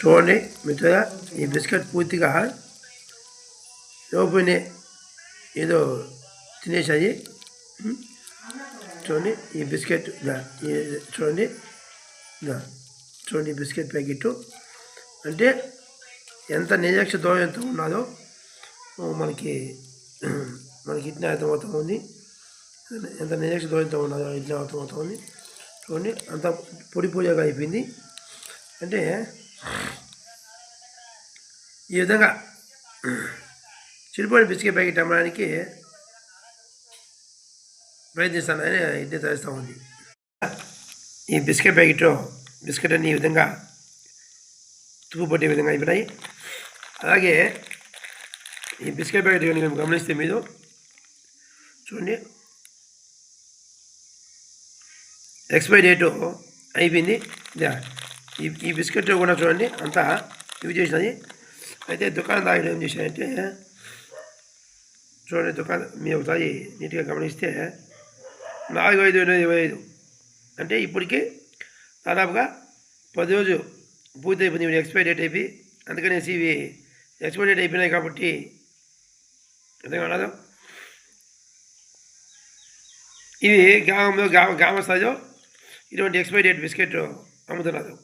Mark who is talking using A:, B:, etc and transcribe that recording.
A: చూడండి మిత్రుగా ఈ బిస్కెట్ పూర్తిగా లోపునే ఏదో తినేసాయి చూడండి ఈ బిస్కెట్ చూడండి చూడండి ఈ బిస్కెట్ ప్యాకెట్ అంటే ఎంత నిజక్ష దూరం ఎంత ఉన్నదో మనకి మనకి ఇట్లా అర్థమవుతుంది. ఎంత నిజక్ష దూరం ఎంత ఉన్నదో ఇట్లా అర్థమవుతుంది. చూడండి అంత పొడి పొడిగా అయిపోయింది. అంటే ఈ విధంగా చిరుపడి బిస్కెట్ ప్యాకెట్ అమ్మడానికి ప్రయత్నిస్తానని ఇది తెలుస్తూ ఉంది. ఈ బిస్కెట్ ప్యాకెట్ బిస్కెట్ అన్ని ఈ విధంగా తుప్పు పట్టే విధంగా అయిపోయినాయి. అలాగే ఈ బిస్కెట్ ప్యాకెట్ కానీ మేము గమనిస్తే మీరు చూడండి. ఎక్స్పైరీ డేటు అయిపోయింది. ఈ ఈ బిస్కెట్ కూడా చూడండి అంతా ఇవి చేసినది. అయితే దుకాణదారుడు ఏం చేశాడంటే చూడండి దుకాణం మీ ఒకసారి నీట్గా గమనిస్తే నాలుగు ఐదు ఎనిమిది ఇరవై ఐదు. అంటే ఇప్పటికీ దాదాపుగా పది రోజు పూర్తి అయిపోయింది ఇవి ఎక్స్పైరీ డేట్ అయిపోయి అందుకనేసి ఇవి ఎక్స్పైరీ డేట్ అయిపోయినాయి కాబట్టి అర్థం కాదు ఇవి గ్రామంలో గ్రామ గ్రామ స్థాయిలో ఇటువంటి ఎక్స్పైరీ డేట్ బిస్కెట్ అమ్ముతున్నారు.